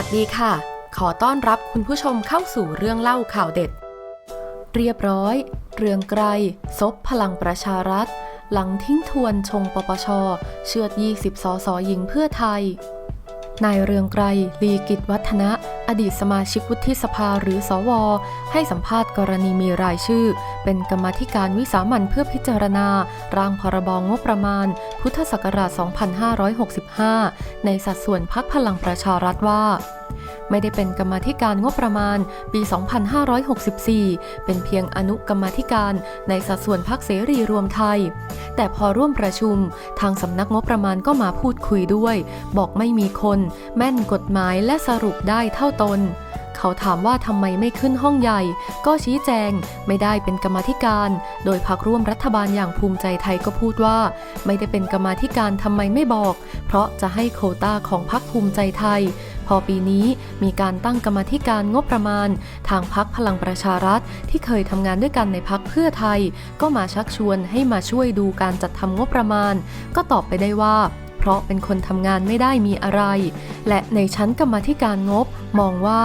วัสดีค่ะ ขอต้อนรับคุณผู้ชมเข้าสู่เรื่องเล่าข่าวเด็ด เรียบร้อย เรืองไกรซบพลังประชารัฐ หลังทิ้งทวนชงปปช เชือด 20 สสหญิงเพื่อไทย นายเรืองไกร ลีกิจวัฒนะ อดีตสมาชิกวุฒิสภาหรือสว ให้สัมภาษณ์กรณีมีรายชื่อ เป็นกรรมธิการวิสามันเพื่อพิจารณา ร่างพรบงบประมาณ พุทธศักราช 2565 ในสัดส่วนพักพลังประชารัฐว่า ไม่ได้เป็นกรรมธิการงบประมาณปี 2564 เป็นเพียงอนุกรรมธิการในสัดส่วนพักเสรีรวมไทย แต่พอร่วมประชุม ทางสำนักงบประมาณก็มาพูดคุยด้วย บอกไม่มีคน แม่นกฎหมายและสรุปได้เท่าตน เขาถามว่าทำไมไม่ขึ้นห้องใหญ่ ก็ชี้แจงไม่ได้เป็นกรรมธิการ โดยพักร่วมรัฐบาลอย่างภูมิใจไทยก็พูดว่า ไม่ได้เป็นกรรมธิการทำไมไม่บอก เพราะจะให้โควต้าของพักภูมิใจไทย พอปีนี้มีการตั้งกรรมธิการงบประมาณ ทางพักพลังประชารัฐที่เคยทำงานด้วยกันในพักเพื่อไทย ก็มาชักชวนให้มาช่วยดูการจัดทำงบประมาณ ก็ตอบไปได้ว่าเพราะเป็นคนทำงานไม่ได้มีอะไร และในชั้นกรรมธิการงบมองว่า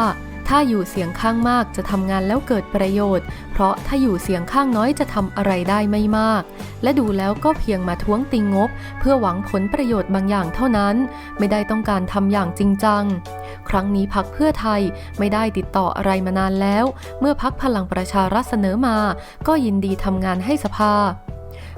ถ้าอยู่เสียงข้างมากจะทำงานแล้วเกิดประโยชน์ เพราะถ้าอยู่เสียงข้างน้อยจะทำอะไรได้ไม่มาก และดูแล้วก็เพียงมาท้วงติงงบ เพื่อหวังผลประโยชน์บางอย่างเท่านั้น ไม่ได้ต้องการทำอย่างจริงจัง ครั้งนี้พักเพื่อไทยไม่ได้ติดต่ออะไรมานานแล้ว เมื่อพักพลังประชารัฐเสนอมา ก็ยินดีทำงานให้สภา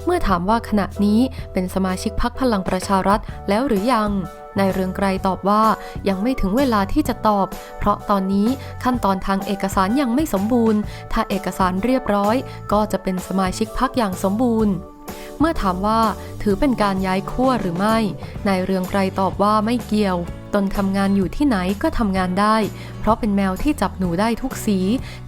เมื่อถามว่าขณะนี้เป็นสมาชิกพักพลังประชารัฐแล้วหรือยังนายเรืองไกรตอบว่ายังไม่ถึงเวลาที่จะตอบ เพราะตอนนี้ขั้นตอนทางเอกสารยังไม่สมบูรณ์ ถ้าเอกสารเรียบร้อย ก็จะเป็นสมาชิกพักอย่างสมบูรณ์ เมื่อถามว่าถือเป็นการย้ายขั้วหรือไม่ นายเรืองไกรตอบว่าไม่เกี่ยว ตนทำงานอยู่ที่ไหนก็ทำงานได้ เพราะเป็นแมวที่จับหนูได้ทุกสี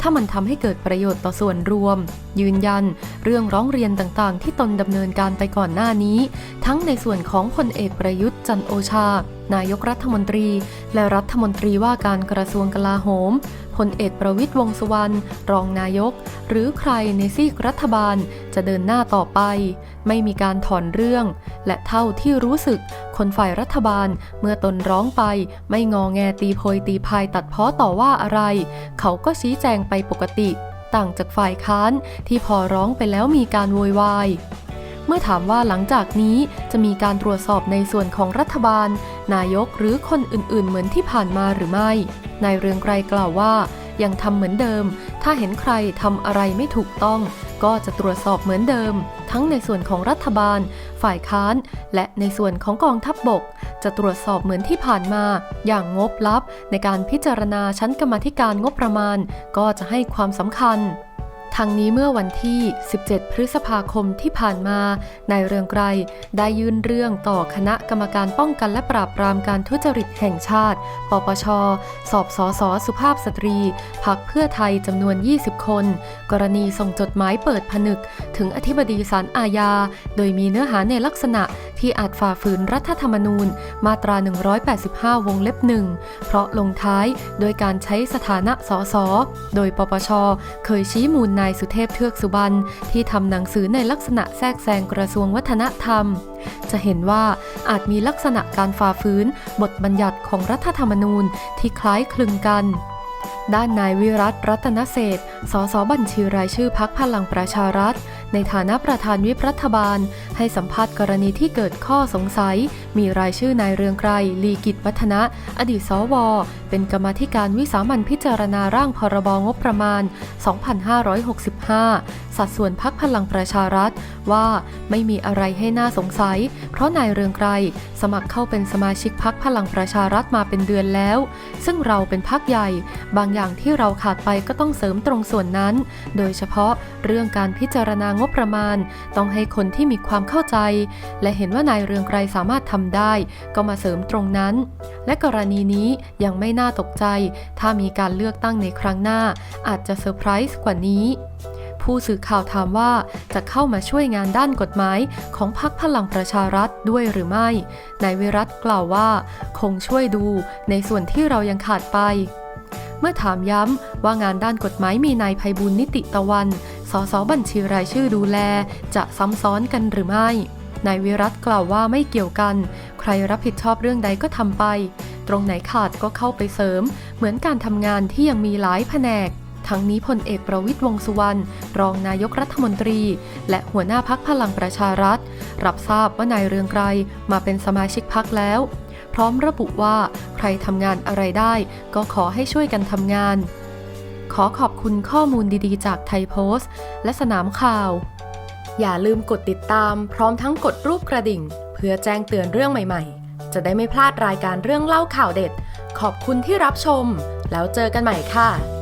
ถ้ามันทำให้เกิดประโยชน์ต่อส่วนรวม ยืนยัน เรื่องร้องเรียนต่างๆ ที่ตนดำเนินการไปก่อนหน้านี้ ทั้งในส่วนของพลเอกประยุทธ์จันโอชา นายกรัฐมนตรี และรัฐมนตรีว่าการกระทรวงกลาโหมพลเอกประวิตยวงษ์สุวรรณรองนายก หรือใครในซีกรัฐบาล จะเดินหน้าต่อไป ไม่มีการถอนเรื่อง และเท่าที่รู้สึกคนฝ่ายรัฐบาลเมื่อตนร้องไป ไม่งอแงตีโพยตีพายตัดเพ้อต่อว่าอะไร เขาก็ชี้แจงไปปกติ ต่างจากฝ่ายค้านที่พอร้องไปแล้วมีการโวยวายเมื่อถามว่าหลังจากนี้จะมีการตรวจสอบในส่วนของรัฐบาล นายกหรือคนอื่นๆ เหมือนที่ผ่านมาหรือไม่ นายเรืองไกรกล่าวว่า ยังทำเหมือนเดิม ถ้าเห็นใครทำอะไรไม่ถูกต้อง ก็จะตรวจสอบเหมือนเดิม ทั้งในส่วนของรัฐบาล ฝ่ายค้าน และในส่วนของกองทัพบบก จะตรวจสอบเหมือนที่ผ่านมา อย่างงบลับ ในการพิจารณาชั้นกรรมธิการงบประมาณ ก็จะให้ความสำคัญ ทางนี้เมื่อวันที่ 17 พฤษภาคมที่ผ่านมา นายเรืองไกรได้ยื่นเรื่องต่อคณะกรรมการป้องกันและปราบปรามการทุจริตแห่งชาติ ปปช สอบสอสอสุภาพสตรี พักเพื่อไทยจำนวน 20 คน กรณีส่งจดหมายเปิดผนึก ถึงอธิบดีศาลอาญา โดยมีเนื้อหาในลักษณะที่อาจฝ่าฝืนรัฐธรรมนูญ มาตรา 185 วงเล็บหนึ่ง เพราะลงท้ายโดยการใช้สถานะสส โดยปปช เคยชี้มูลนายสุเทพเทือกสุบรรณที่ทำหนังสือในลักษณะแทรกแซงกระทรวงวัฒนธรรม จะเห็นว่าอาจมีลักษณะการฝ่าฝืน บทบัญญัติของรัฐธรรมนูญที่คล้ายคลึงกันด้านนายวิรัตรัตนเศษสสบัญชีรายชื่อพักพลังประชารัฐ ในฐานะประธานวิปรัฐบาล ให้สัมภาษณ์กรณีที่เกิดข้อสงสัย มีรายชื่อนายเรืองไกรลีกิจวัฒนะ อดีตสว เป็นกรรมธิการวิสามันพิจารณาร่างพรบงบประมาณ 2565 สัดส่วนพักพลังประชารัฐ ว่าไม่มีอะไรให้น่าสงสัย เพราะนายเรืองไกรสมัครเข้าเป็นสมาชิกพักพลังประชารัฐมาเป็นเดือนแล้ว ซึ่งเราเป็นพักใหญ่ บางอย่างที่เราขาดไปก็ต้องเสริมตรงส่วนนั้น โดยเฉพาะเรื่องการพิจารณางบประมาณ ต้องให้คนที่มีความเข้าใจ และเห็นว่านายเรืองไกรสามารถทำได้ ก็มาเสริมตรงนั้น และกรณีนี้ยังไม่น่าตกใจ ถ้ามีการเลือกตั้งในครั้งหน้า อาจจะเซอร์ไพรส์กว่านี้ผู้สื่อข่าวถามว่าจะเข้ามาช่วยงานด้านกฎหมายของพรรคพลังประชารัฐด้วยหรือไม่ นายวิรัตกล่าวว่า คงช่วยดูในส่วนที่เรายังขาดไป เมื่อถามย้ำว่างานด้านกฎหมายมีนายภัยบุญนิติตะวัน สสบัญชีรายชื่อดูแลจะซ้ำซ้อนกันหรือไม่ นายวิรัตกล่าวว่าไม่เกี่ยวกัน ใครรับผิดชอบเรื่องใดก็ทำไป ตรงไหนขาดก็เข้าไปเสริม เหมือนการทำงานที่ยังมีหลายแผนกทั้งนี้พลเอกประวิตยวงษ์สุวรรณรองนายกรัฐมนตรี และหัวหน้าพักพลังประชารัฐ รับทราบว่านายเรืองไกรมาเป็นสมาชิกพักแล้ว พร้อมระบุว่าใครทำงานอะไรได้ ก็ขอให้ช่วยกันทำงาน ขอขอบคุณข้อมูลดีๆ จากไทยโพสต์และสนามข่าว อย่าลืมกดติดตามพร้อมทั้งกดรูปกระดิ่ง เพื่อแจ้งเตือนเรื่องใหม่ๆ จะได้ไม่พลาดรายการเรื่องเล่าข่าวเด็ด ขอบคุณที่รับชม แล้วเจอกันใหม่ค่ะ